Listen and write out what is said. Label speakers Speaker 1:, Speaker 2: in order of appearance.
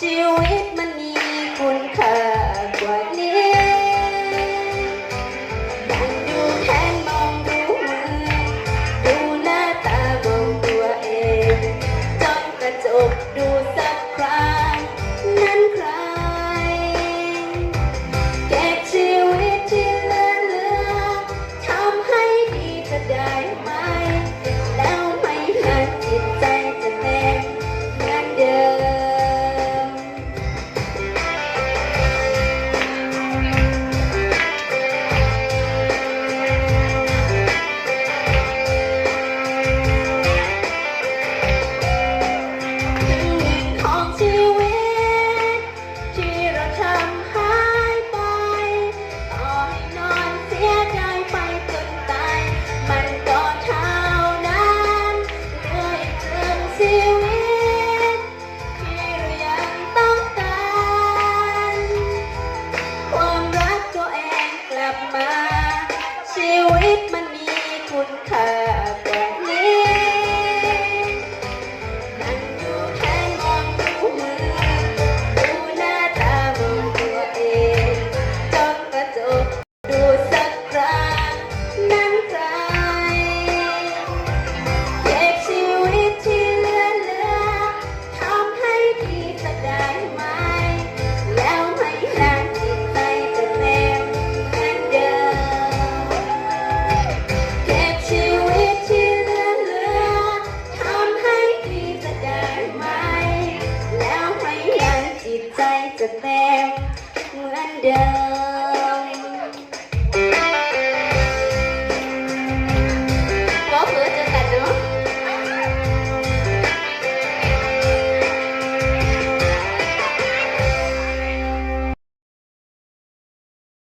Speaker 1: ชีวิตมันมีคุณค่ากว่านี้นั่งดูแทนมองดูดูหน้าตามองตัวเองจ้องกระจกดูสักครั้ง จะเป็นเหมือนเดิม